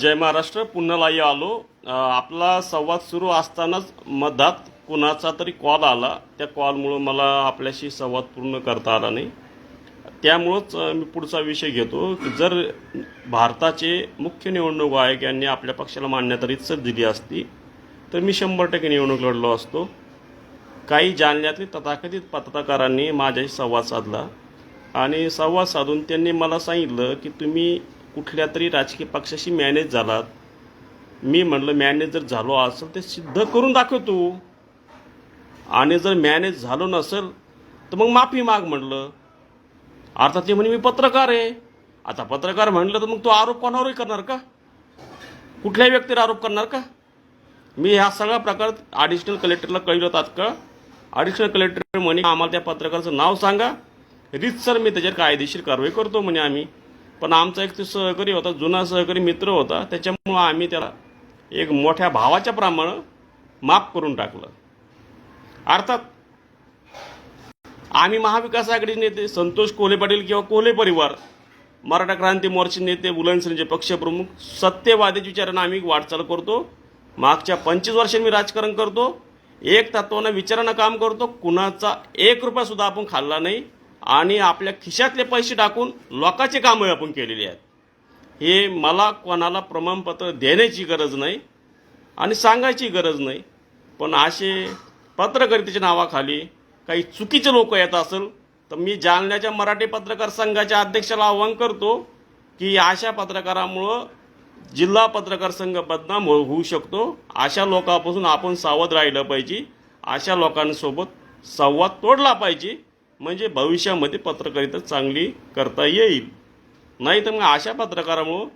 जय महाराष्ट्र. पुन्हालाही आलो. आपला संवाद सुरू असतानाच मधात कुणाचा तरी कॉल आला. त्या कॉलमुळं मला आपल्याशी संवाद पूर्ण करता आला नाही. त्यामुळंच मी पुढचा विषय घेतो. की जर भारताचे मुख्य निवडणूक आयोग यांनी आपल्या पक्षाला मान्यता रितसर दिली असती तर मी शंभर टक्के निवडणूक लढलो असतो. काही जालन्यातील तथाकथित पत्रकारांनी माझ्याशी संवाद साधला. आणि संवाद साधून त्यांनी मला सांगितलं की तुम्ही कुठल्या तरी राजकीय पक्षाशी मॅनेज झालात मी म्हणलं मॅनेज जर झालो असेल ते सिद्ध करून दाखव तू. आणि जर मॅनेज झालो नसेल तर मग माफी माग म्हणलं. अर्थात ते म्हणे मी पत्रकार आहे. आता पत्रकार म्हणलं तर मग तो आरोप कोणावरही करणार का? कुठल्याही व्यक्तीवर आरोप करणार का? मी ह्या सगळ्या प्रकार ॲडिशनल कलेक्टरला कळलं तात्काळ. ॲडिशनल कलेक्टर म्हणे आम्हाला त्या पत्रकाराचं नाव सांगा. सर मी त्याच्यावर कायदेशीर कारवाई करतो म्हणे आम्ही. पण आमचा एक तो सहकारी होता जुना सहकारी मित्र होता. त्याच्यामुळं आम्ही त्याला एक मोठ्या भावाच्या प्रमाणे माफ करून टाकलं. अर्थात आम्ही महाविकास आघाडी नेते संतोष कोल्हे पाटील किंवा कोल्हे परिवार मराठा क्रांती मोर्चे नेते बुलनसेनेचे पक्षप्रमुख सत्यवादीच्या विचारानं आम्ही वाटचाल करतो. मागच्या पंचवीस वर्षांनी मी राजकारण करतो. एक तत्वानं विचारानं काम करतो. कुणाचा एक रुपयासुद्धा आपण खाल्ला नाही. आणि आपल्या खिशातले पैसे टाकून लोकांचे कामं आपण केलेली आहेत. हे मला कोणाला प्रमाणपत्र देण्याची गरज नाही आणि सांगायची गरज नाही. पण असे पत्रकारितेच्या नावाखाली काही चुकीचे लोक येत असेल तर मी जालन्याच्या मराठी पत्रकार संघाच्या अध्यक्षाला आवाहन करतो की अशा पत्रकारामुळं जिल्हा पत्रकार संघ बदनाम हो-, होऊ शकतो. अशा लोकांपासून आपण सावध राहिलं पाहिजे. अशा लोकांसोबत संवाद तोडला पाहिजे. म्हणजे भविष्यामध्ये पत्रकारिता चांगली करता येईल. नाही तर मग अशा पत्रकारामुळं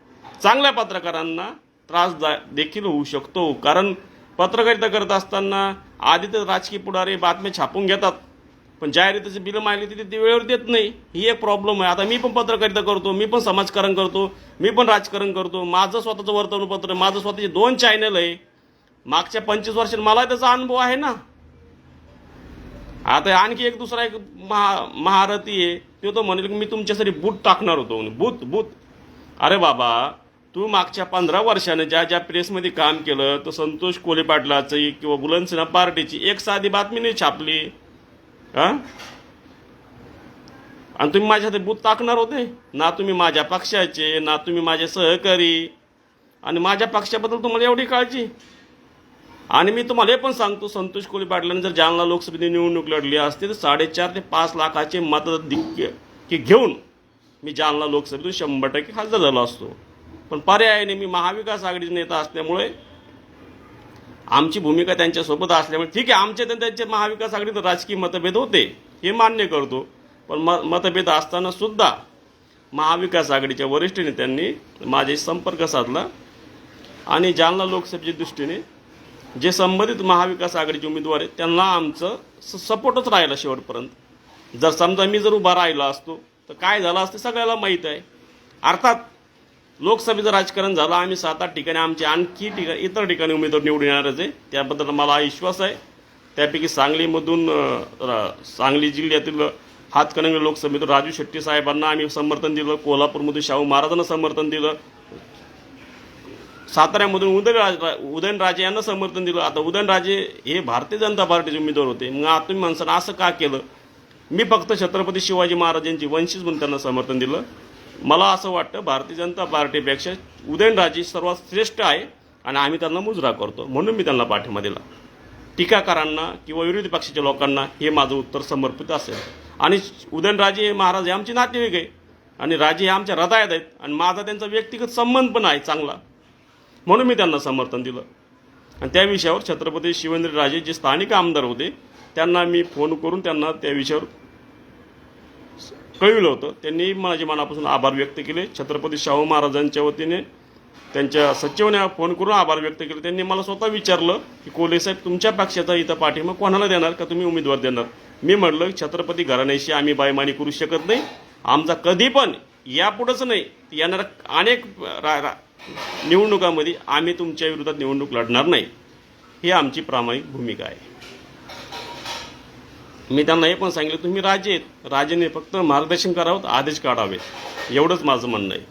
चांगल्या पत्रकारांना त्रास जा देखील होऊ शकतो. कारण पत्रकारिता करत असताना आधी तर राजकीय पुढारी बातम्या छापून घेतात. पण जाहिरातीचे बिलं मागली तिथे ते वेळेवर देत नाही. ही एक प्रॉब्लेम आहे. आता मी पण पत्रकारिता करतो मी पण समाजकारण करतो मी पण राजकारण करतो. माझं स्वतःचं वर्तमानपत्र माझं स्वतःचे दोन चॅनल आहे. मागच्या पंचवीस वर्षात मला त्याचा अनुभव आहे ना. आता आणखी एक दुसरा एक महा महारथी आहे तो तो म्हणेल की मी तुमच्यासाठी बूट टाकणार होतो. बूत बूत अरे बाबा तू मागच्या पंधरा वर्षानं ज्या ज्या प्रेसमध्ये काम केलं तर संतोष कोले पाटलाची किंवा बुलनसेना पार्टीची एक साधी बातमी नाही छापली. हां? आणि तुम्ही माझ्या हाती बूत टाकणार होते? ना तुम्ही माझ्या पक्षाचे ना तुम्ही माझे सहकारी. आणि माझ्या पक्षाबद्दल तुम्हाला एवढी काळजी? आणि मी तुम्हाला हे पण सांगतो संतोष कोळी पाटलांनी जर जालना लोकसभेची निवडणूक लढली असती तर साडेचार ते पाच लाखाचे की घेऊन मी जालना लोकसभेतून शंभर टक्के खासदार झालो असतो. पण पर्यायाने मी महाविकास आघाडीचे नेता असल्यामुळे आमची भूमिका त्यांच्यासोबत असल्यामुळे ठीक आहे आमचे त्यांना त्यांचे महाविकास आघाडीत राजकीय मतभेद होते हे मान्य करतो पण म मतभेद असताना सुद्धा महाविकास आघाडीच्या वरिष्ठ नेत्यांनी माझे संपर्क साधला आणि जालना लोकसभेच्या दृष्टीने जे संबंधित महाविकास आघाडीचे उमेदवार आहेत त्यांना आमचं स सपोर्टच राहिला शेवटपर्यंत. जर समजा मी जर उभा राहिला असतो तर काय झालं असतं सगळ्याला माहीत आहे. अर्थात लोकसभेचं राजकारण झालं आम्ही सात आठ ठिकाणी आमचे आणखी ठिकाणी इतर ठिकाणी उमेदवार निवडून येणारच आहे. त्याबद्दल मला विश्वास आहे. त्यापैकी सांगलीमधून सांगली जिल्ह्यातील हातकणंगले लोकसभेतून राजू शेट्टी साहेबांना आम्ही समर्थन दिलं कोल्हापूरमधून शाहू महाराजांना समर्थन दिलं साताऱ्यामधून उदयनराज उदयनराजे यांना समर्थन दिलं. आता उदयनराजे हे भारतीय जनता पार्टीचे उमेदवार होते. मग आता तुम्ही माणसानं असं का केलं? मी फक्त छत्रपती शिवाजी महाराजांची वंशीच म्हणून त्यांना समर्थन दिलं. मला असं वाटतं भारतीय जनता पार्टीपेक्षा उदयनराजे सर्वात श्रेष्ठ आहे आणि आम्ही त्यांना मुजरा करतो. म्हणून मी त्यांना पाठिंबा दिला. टीकाकारांना किंवा विरोधी पक्षाच्या लोकांना हे माझं उत्तर समर्पित असेल. आणि उदयनराजे हे महाराज हे आमचे नातेवाईक आहे. आणि राजे हे आमच्या हृदयात आहेत. आणि माझा त्यांचा व्यक्तिगत संबंध पण आहे चांगला. म्हणून मी त्यांना समर्थन दिलं. आणि त्या विषयावर छत्रपती शिवेंद्रराजे जे स्थानिक आमदार होते त्यांना मी फोन करून त्यांना त्या विषयावर कळविलं होतं. त्यांनी माझे मनापासून आभार व्यक्त केले. छत्रपती शाहू महाराजांच्या वतीने त्यांच्या सचिवाने फोन करून आभार व्यक्त केले. त्यांनी मला स्वतः विचारलं की कोले साहेब तुमच्या पक्षाचा इथं पाठिंबा कोणाला देणार का? तुम्ही उमेदवार देणार. मी म्हटलं छत्रपती घराण्याशी आम्ही बायमानी करू शकत नाही. आमचा कधी पण यापुढंच नाही येणाऱ्या अनेक रा, रा, निवडणुकामध्ये आम्ही तुमच्या विरोधात निवडणूक लढणार नाही. ही आमची प्रामाणिक भूमिका आहे. मी त्यांना हे पण सांगितलं तुम्ही राजे आहेत. राजेने फक्त मार्गदर्शन करावं आदेश काढावेत. एवढंच माझं म्हणणं आहे.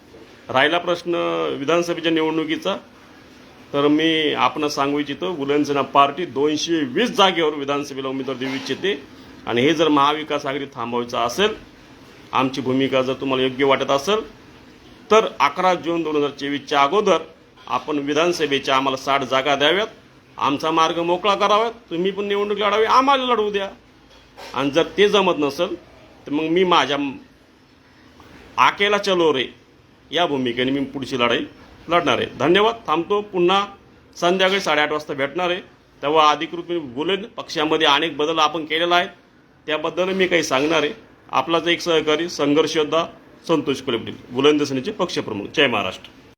राहिला प्रश्न विधानसभेच्या निवडणुकीचा तर मी आपण सांगू इच्छितो बुलनसेना पार्टी दोनशे वीस जागेवर विधानसभेला उमेदवार देऊ इच्छिते. आणि हे जर महाविकास आघाडी थांबवायचं असेल आमची भूमिका जर तुम्हाला योग्य वाटत असेल तर अकरा जून दोन हजार चोवीसच्या अगोदर आपण विधानसभेच्या आम्हाला साठ जागा द्याव्यात. आमचा मार्ग मोकळा करावा. तुम्ही पण निवडणूक लढावी. आम्हाला लढवू द्या. आणि जर ते जमत नसेल तर मग मी माझ्या आकेला चलो रे. या भूमिकेने मी पुढची लढाई लढणार आहे. धन्यवाद. थांबतो. पुन्हा संध्याकाळी साडेआठ वाजता भेटणार आहे. तेव्हा अधिकृत मी बोलेन. पक्षामध्ये अनेक बदल आपण केलेला आहे त्याबद्दल मी काही सांगणार आहे. आपलाच एक सहकारी संघर्षयोद्धा संतोष कोलेपटील बुलंद सेनेचे पक्षप्रमुख जय महाराष्ट्र.